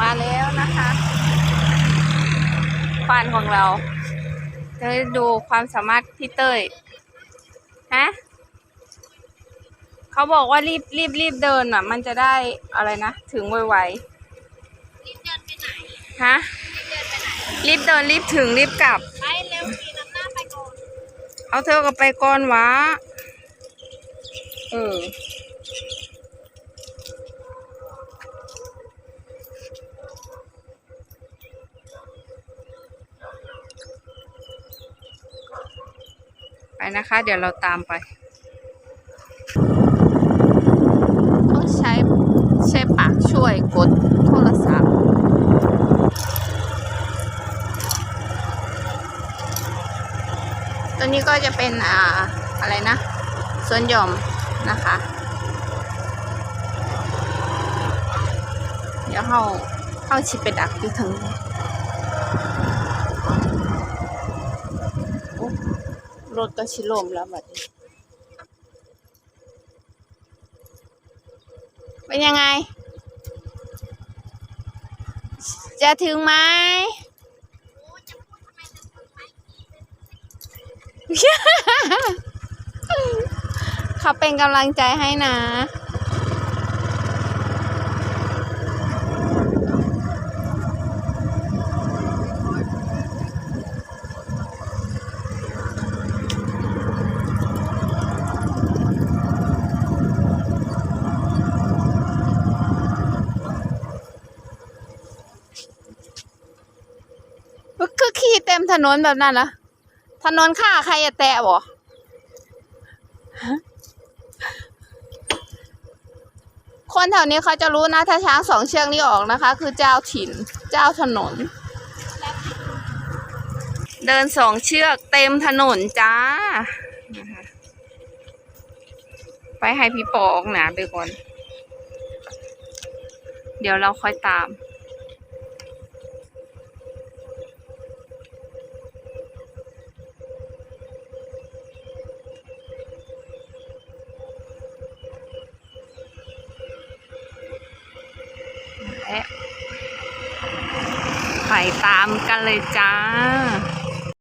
มาแล้วนะคะควานของเราจะได้ดูความสามารถพี่เต้ยฮะเขาบอกว่ารีบรีบรีบเดินอะ มันจะได้อะไรนะ ถึงไวรีบเดินไปไหนๆฮะรีบเดินไปไหนรีบเดินรีบถึงรีบกลับไปเร็วปีนำหน้าไปก่อนเอาเธอก็ไปก่อนวะเออ นะคะ เดี๋ยวเราตามไป ต้องใช้ใช้ปากช่วยกดโทรศัพท์ตัวนี้ก็จะเป็นอ่าอะไรนะสวนหย่อมนะคะ เดี๋ยวเข้าเข้าชิไปดักอยู่ถึงโอ้ รถก็ชิลมแล้วแบบนี้เป็นยังไง จะถึงไหมเขาเป็นกำลังใจให้นะ คือขี่เต็มถนนแบบนั้นเหรอถนนข้าใครจะแตะบ่คนแถวนี้เขาจะรู้นะ ถ้าช้างสองเชือกนี้ออกนะคะ คือเจ้าถิ่น เจ้าถนน เดินสองเชือกเต็มถนนจ้า ไปให้พี่ปอออกหนาไปก่อน เดี๋ยวเราค่อยตาม แพะไปตามกันเลยจ้า